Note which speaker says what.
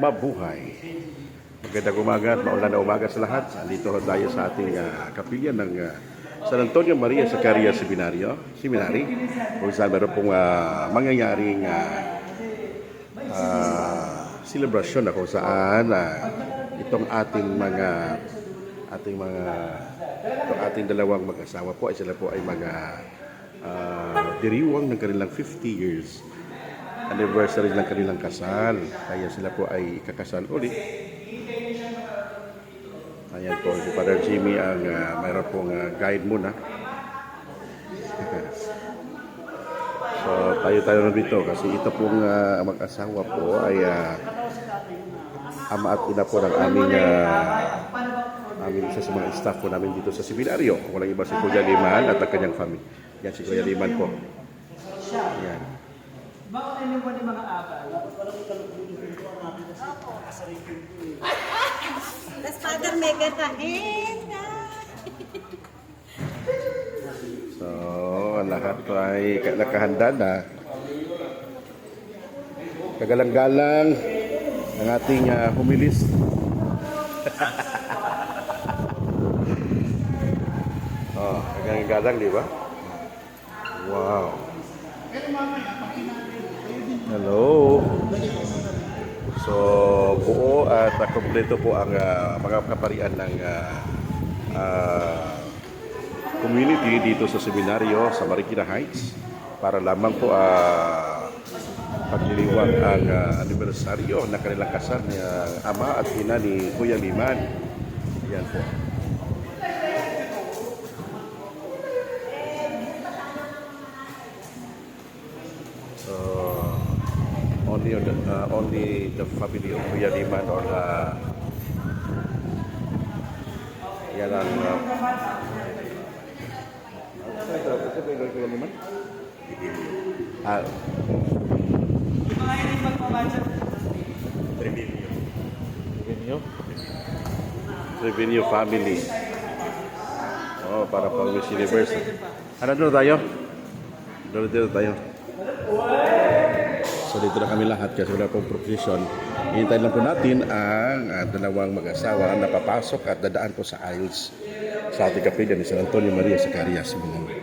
Speaker 1: Mabuhay. Magandang umaga at maulan na umaga sa lahat. Dito tayo sa ating uh, kapilya ng ah, San Antonio Maria Zacaria Seminario, Seminary, kung saan meron pong ah, mangyayaring uh, celebration na kung saan ah, itong ating mga ating mga itong ating dalawang mag-asawa po ay sila po ay mga ah, diriwang ng kanilang 50 years anniversary ng kanilang kasal. Kaya sila po ay kakasal ulit. Ayan po, si Father Jimmy ang uh, mayroon pong ah, guide muna. so tayo tayo na dito kasi ito pong ah, mag-asawa po ay ah, ama at ina po ng aming uh, aming isa sa mga staff po namin dito sa seminaryo. Kung walang iba si Kuya Liman at ang kanyang family. Yan si Kuya Liman po. Yan.
Speaker 2: Bakit ano ba ni mga abay?
Speaker 3: Tapos Father Mega kain na.
Speaker 1: So, lahat ay nakahanda na. Kagalang-galang ang ating uh, humilis. oh, kagalang-galang, di ba? Wow. Hello. So, buo at uh, kompleto po ang ah, mga kaparian ng ah, ah, community dito sa seminaryo sa Marikina Heights para lamang po uh, pagliliwag ang ah, anibersaryo ng kanilang ni ah, ama at ina ni Kuya Liman. Yan po. So, only the, uh, only the family of Kuya Liman or uh, yan ang uh? Ah,
Speaker 2: Yung mga hindi magpabudget.
Speaker 1: Revenue? Revenue family. Oh, para pang Miss Universe. Ano doon tayo? Doon dito tayo. So dito na kami lahat kasi wala pong profession. Hintay lang po natin ang ah, dalawang mag-asawa na papasok at dadaan po sa aisles sa ating kapilya ni San Antonio Maria Zacarias. Simenon.